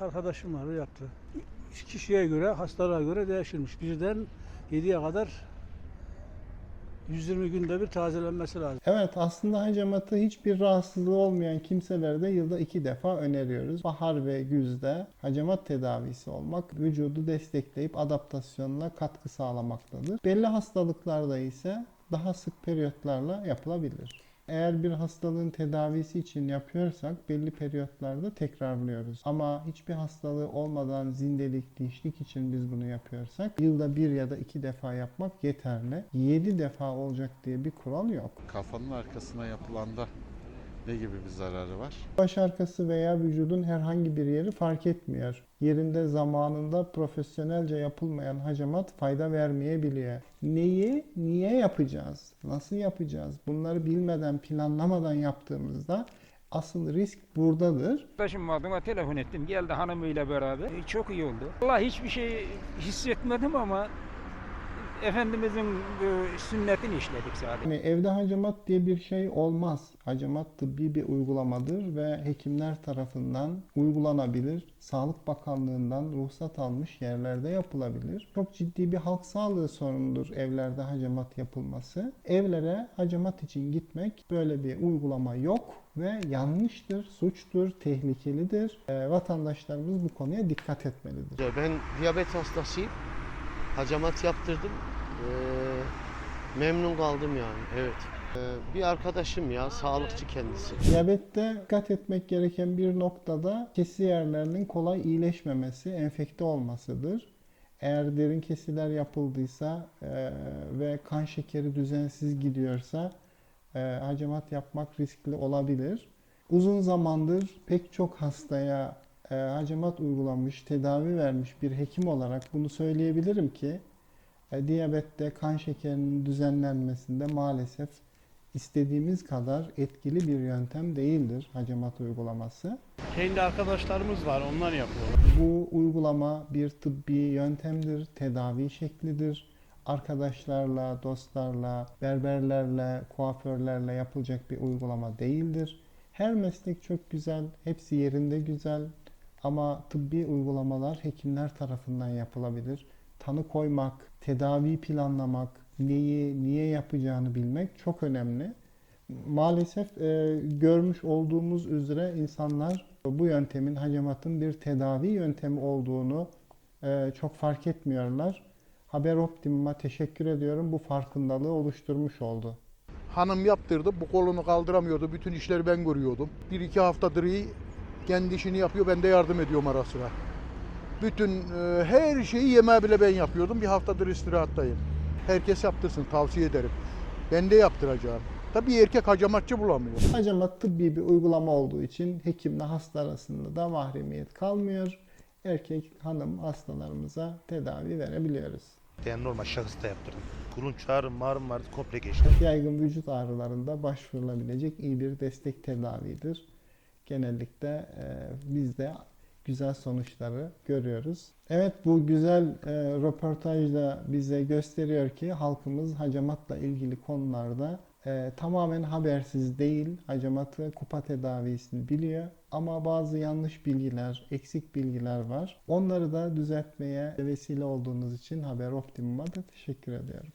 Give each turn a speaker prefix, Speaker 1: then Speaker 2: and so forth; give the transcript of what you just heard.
Speaker 1: arkadaşım var o yaptı. Kişiye göre, hastalığa göre değişirmiş. Birden 7'ye kadar 120 günde bir tazelenmesi lazım.
Speaker 2: Evet aslında hacamatı hiçbir rahatsızlığı olmayan kimselerde yılda iki defa öneriyoruz. Bahar ve güzde hacamat tedavisi olmak vücudu destekleyip adaptasyonuna katkı sağlamaktadır. Belli hastalıklarda ise daha sık periyotlarla yapılabilir. Eğer bir hastalığın tedavisi için yapıyorsak belli periyotlarda tekrarlıyoruz. Ama hiçbir hastalığı olmadan zindelik, dinçlik için biz bunu yapıyorsak yılda bir ya da iki defa yapmak yeterli. Yedi defa olacak diye bir kural yok.
Speaker 3: Kafanın arkasına yapılanda ne gibi bir zararı var?
Speaker 2: Baş arkası veya vücudun herhangi bir yeri fark etmiyor. Yerinde zamanında profesyonelce yapılmayan hacamat fayda vermeyebiliyor. Neyi, niye yapacağız? Nasıl yapacağız? Bunları bilmeden, planlamadan yaptığımızda asıl risk buradadır.
Speaker 4: Arkadaşım vardı ama telefon ettim. Geldi hanımıyla beraber. E, Çok iyi oldu. Allah hiçbir şey hissetmedim ama Efendimizin e, sünnetini işledik sadece.
Speaker 2: Yani evde hacamat diye bir şey olmaz. Hacamat tıbbi bir uygulamadır ve hekimler tarafından uygulanabilir. Sağlık Bakanlığı'ndan ruhsat almış yerlerde yapılabilir. Çok ciddi bir halk sağlığı sorunudur evlerde hacamat yapılması. Evlere hacamat için gitmek böyle bir uygulama yok ve yanlıştır, suçtur, tehlikelidir. Ee, vatandaşlarımız bu konuya dikkat etmelidir.
Speaker 5: Ben diyabet hastasıyım. Hacamat yaptırdım. Ee, memnun kaldım yani. Evet. Ee, bir arkadaşım ya, sağlıkçı kendisi.
Speaker 2: Diyabette dikkat etmek gereken bir noktada kesi yerlerinin kolay iyileşmemesi, enfekte olmasıdır. Eğer derin kesiler yapıldıysa e, ve kan şekeri düzensiz gidiyorsa e, hacamat yapmak riskli olabilir. Uzun zamandır pek çok hastaya e, hacamat uygulamış, tedavi vermiş bir hekim olarak bunu söyleyebilirim ki e, diyabette kan şekerinin düzenlenmesinde maalesef istediğimiz kadar etkili bir yöntem değildir hacamat uygulaması.
Speaker 6: Kendi arkadaşlarımız var, onlar yapıyor.
Speaker 2: Bu uygulama bir tıbbi yöntemdir, tedavi şeklidir. Arkadaşlarla, dostlarla, berberlerle, kuaförlerle yapılacak bir uygulama değildir. Her meslek çok güzel, hepsi yerinde güzel ama tıbbi uygulamalar hekimler tarafından yapılabilir. Tanı koymak, tedavi planlamak, neyi niye yapacağını bilmek çok önemli. Maalesef e, görmüş olduğumuz üzere insanlar bu yöntemin hacamatın bir tedavi yöntemi olduğunu e, çok fark etmiyorlar. Haber Optimum'a teşekkür ediyorum. Bu farkındalığı oluşturmuş oldu.
Speaker 7: Hanım yaptırdı. Bu kolunu kaldıramıyordu. Bütün işleri ben görüyordum. Bir iki haftadır iyi. Kendi işini yapıyor. Ben de yardım ediyorum ara sıra. Bütün e, her şeyi yemeği bile ben yapıyordum. Bir haftadır istirahattayım. Herkes yaptırsın. Tavsiye ederim. Ben de yaptıracağım. Tabii erkek hacamatçı bulamıyor.
Speaker 2: Hacamat tıbbi bir uygulama olduğu için hekimle hasta arasında da mahremiyet kalmıyor. Erkek hanım hastalarımıza tedavi verebiliyoruz.
Speaker 8: Yani normal şahıs da yaptırdım. Kulunç ağrım, ağrım vardı komple geçti.
Speaker 2: Yaygın vücut ağrılarında başvurulabilecek iyi bir destek tedavidir. Genellikle e, biz de güzel sonuçları görüyoruz. Evet bu güzel e, röportaj bize gösteriyor ki halkımız hacamatla ilgili konularda e, tamamen habersiz değil. Hacamatı kupa tedavisini biliyor ama bazı yanlış bilgiler, eksik bilgiler var. Onları da düzeltmeye vesile olduğunuz için Haber Optimum'a da teşekkür ediyorum.